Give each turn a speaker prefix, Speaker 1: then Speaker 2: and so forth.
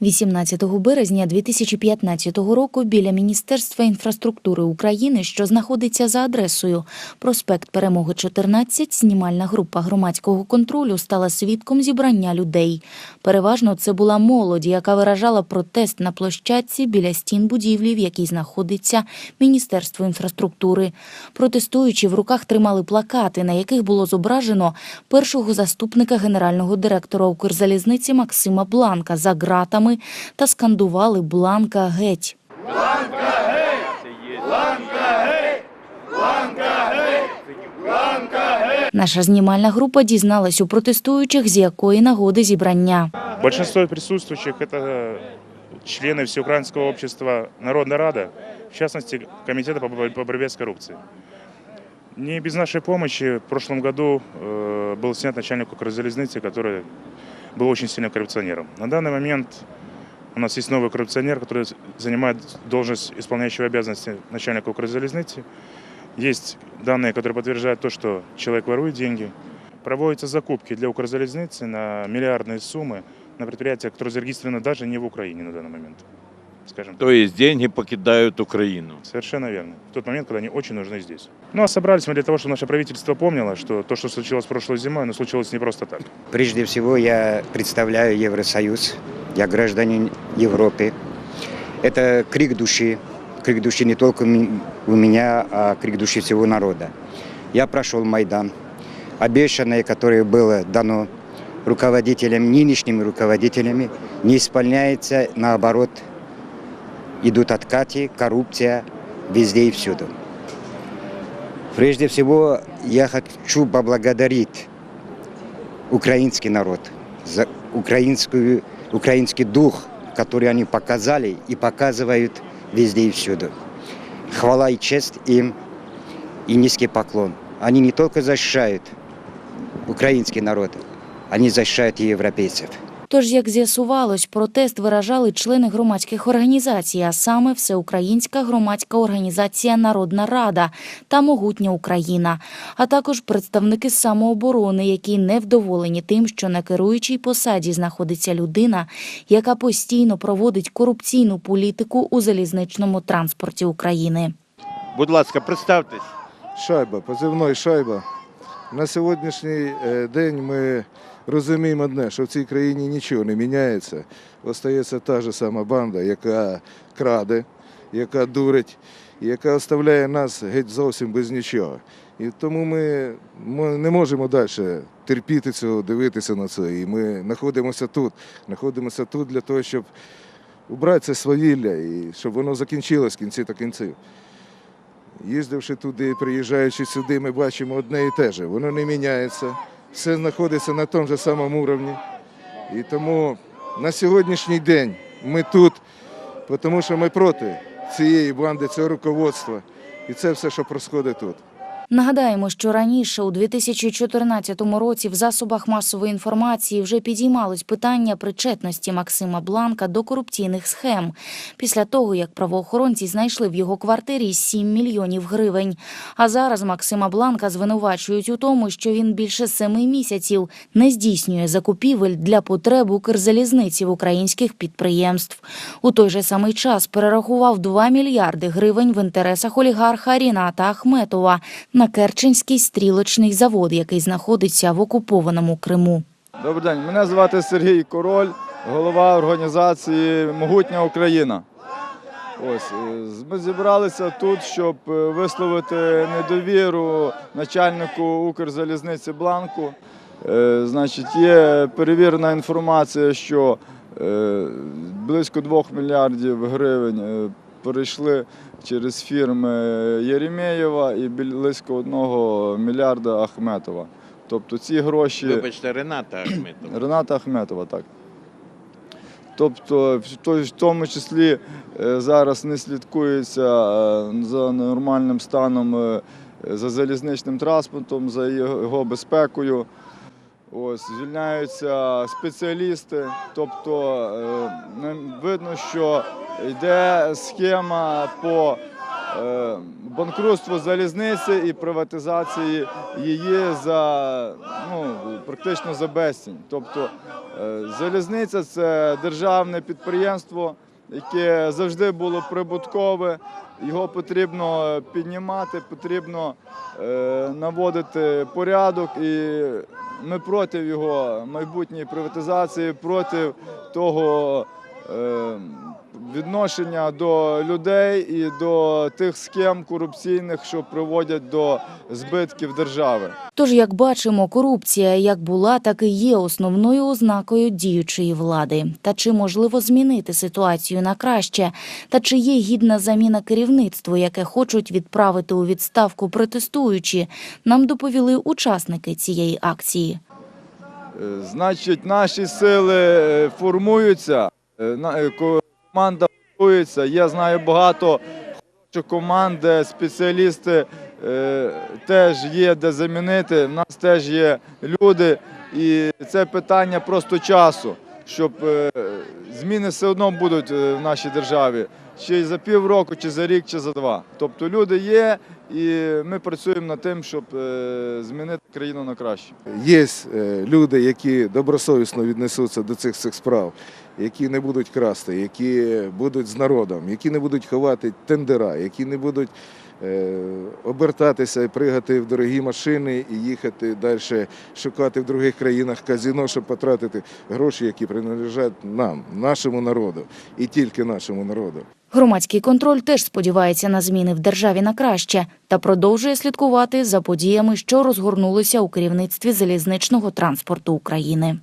Speaker 1: 18 березня 2015 року біля Міністерства інфраструктури України, що знаходиться за адресою проспект Перемоги 14, знімальна група громадського контролю стала свідком зібрання людей. Переважно це була молодь, яка виражала протест на площадці біля стін будівлі, в якій знаходиться Міністерство інфраструктури. Протестуючі в руках тримали плакати, на яких було зображено першого заступника генерального директора Укрзалізниці Максима Бланка за ґратами та скандували Бланка геть. Наша знімальна група дізналась у протестуючих, з якої нагоди зібрання.
Speaker 2: Большинство присутствующих – это члены Всеукраинского общества «Народная Рада», в частности, Комитета по бо- по борьбе с коррупцией. Не без нашей помощи в прошлом году э, был снят начальник Укрзалезницы, который был очень сильным коррупционером. На данный момент у нас есть новый коррупционер, который занимает должность исполняющего обязанности начальника Укрзалезницы. Есть данные, которые подтверждают то, что человек ворует деньги. Проводятся закупки для Укрзалезницы на миллиардные суммы на предприятия, которые зарегистрированы даже не в Украине на данный момент. Скажем так.
Speaker 3: То есть деньги покидают Украину.
Speaker 2: Совершенно верно. В тот момент, когда они очень нужны здесь. Ну а собрались мы для того, чтобы наше правительство помнило, что то, что случилось прошлой зимой, оно случилось не просто так.
Speaker 4: Прежде всего, я представляю Евросоюз, я гражданин Европы. Это крик души, крик души не только у меня, а крик души всего народа. Я прошел Майдан. Обещанное, которое было дано руководителям, нынешними руководителями, не исполняется, наоборот, идут откаты, коррупция везде и всюду. Прежде всего, я хочу поблагодарить украинский народ, за украинскую, украинский дух, который они показали и показывают везде и всюду. Хвала и честь им и низкий поклон. Они не только защищают украинский народ, они защищают и европейцев.
Speaker 1: Тож, як з'ясувалось, протест виражали члени громадських організацій, а саме Всеукраїнська громадська організація Народна Рада та Могутня Україна, а також представники самооборони, які не вдоволені тим, що на керуючій посаді знаходиться людина, яка постійно проводить корупційну політику у залізничному транспорті України.
Speaker 3: Будь ласка, представтесь.
Speaker 5: Шайба, позивной шайба. На сьогоднішній е, день ми розуміємо одне, що в цій країні нічого не міняється. Остається та ж сама банда, яка краде, яка дурить, яка оставляє нас геть зовсім без нічого. І тому ми, не можемо далі терпіти цього, дивитися на це. І ми знаходимося тут. Знаходимося тут для того, щоб убрати це свавілля і щоб воно закінчилось кінці та кінців. Їздивши туди, приїжджаючи сюди, ми бачимо одне і те же. Воно не міняється, все знаходиться на тому ж самому уровні. І тому на сьогоднішній день ми тут, тому що ми проти цієї банди, цього руководства. І це все, що происходить тут.
Speaker 1: Нагадаємо, що раніше, у 2014 році, в засобах масової інформації вже підіймалось питання причетності Максима Бланка до корупційних схем після того, як правоохоронці знайшли в його квартирі 7 мільйонів гривень. А зараз Максима Бланка звинувачують у тому, що він більше семи місяців не здійснює закупівель для потреб Укрзалізниці в українських підприємств. У той же самий час перерахував 2 мільярди гривень в інтересах олігарха Ріната Ахметова на Керченський стрілочний завод, який знаходиться в окупованому Криму.
Speaker 6: Добрий день, мене звати Сергій Король, голова організації Могутня Україна. Ось е, ми зібралися тут, щоб е, висловити недовіру начальнику Укрзалізниці Бланку. Е, Значить, є перевірена інформація, що близько 2 мільярдів гривень перейшли через фірми Єремєєва і близько 1 мільярда Ахметова. Тобто ці гроші.
Speaker 3: Вибачте, Рената Ахметова.
Speaker 6: Рената Ахметова, так. Тобто, в тому числі е, зараз не слідкується е, за нормальним станом е, за залізничним транспортом, за його безпекою. Ось, звільняються спеціалісти. Тобто е, видно, що йде схема по е, банкрутство залізниці і приватизації її за ну, практично за безцінь. Тобто е, залізниця це державне підприємство, яке завжди було прибуткове. Його потрібно піднімати, потрібно е, наводити порядок, і ми проти його майбутньої приватизації, проти того е, відношення до людей і до тих схем корупційних, що приводять до збитків держави.
Speaker 1: Тож, як бачимо, корупція як була, так і є основною ознакою діючої влади. Та чи можливо змінити ситуацію на краще? Та чи є гідна заміна керівництву, яке хочуть відправити у відставку протестуючі? Нам доповіли учасники цієї акції.
Speaker 6: Е, Значить, наші сили е, формуються, е, команда готується. Я знаю багато хороших команд, де спеціалісти е, теж є де замінити. У нас теж є люди, і це питання просто часу, щоб е, зміни все одно будуть е, в нашій державі. Чи за півроку, чи за рік, чи за два. Тобто люди є, і ми працюємо над тим, щоб е, змінити країну на краще.
Speaker 5: Є е, люди, які добросовісно віднесуться до цих всіх справ, які не будуть красти, які будуть з народом, які не будуть ховати тендера, які не будуть обертатися і пригати в дорогі машини і їхати далі шукати в других країнах казино, щоб потратити гроші, які принадлежать нам, нашому народу і тільки нашому народу.
Speaker 1: Громадський контроль теж сподівається на зміни в державі на краще та продовжує слідкувати за подіями, що розгорнулися у керівництві залізничного транспорту України.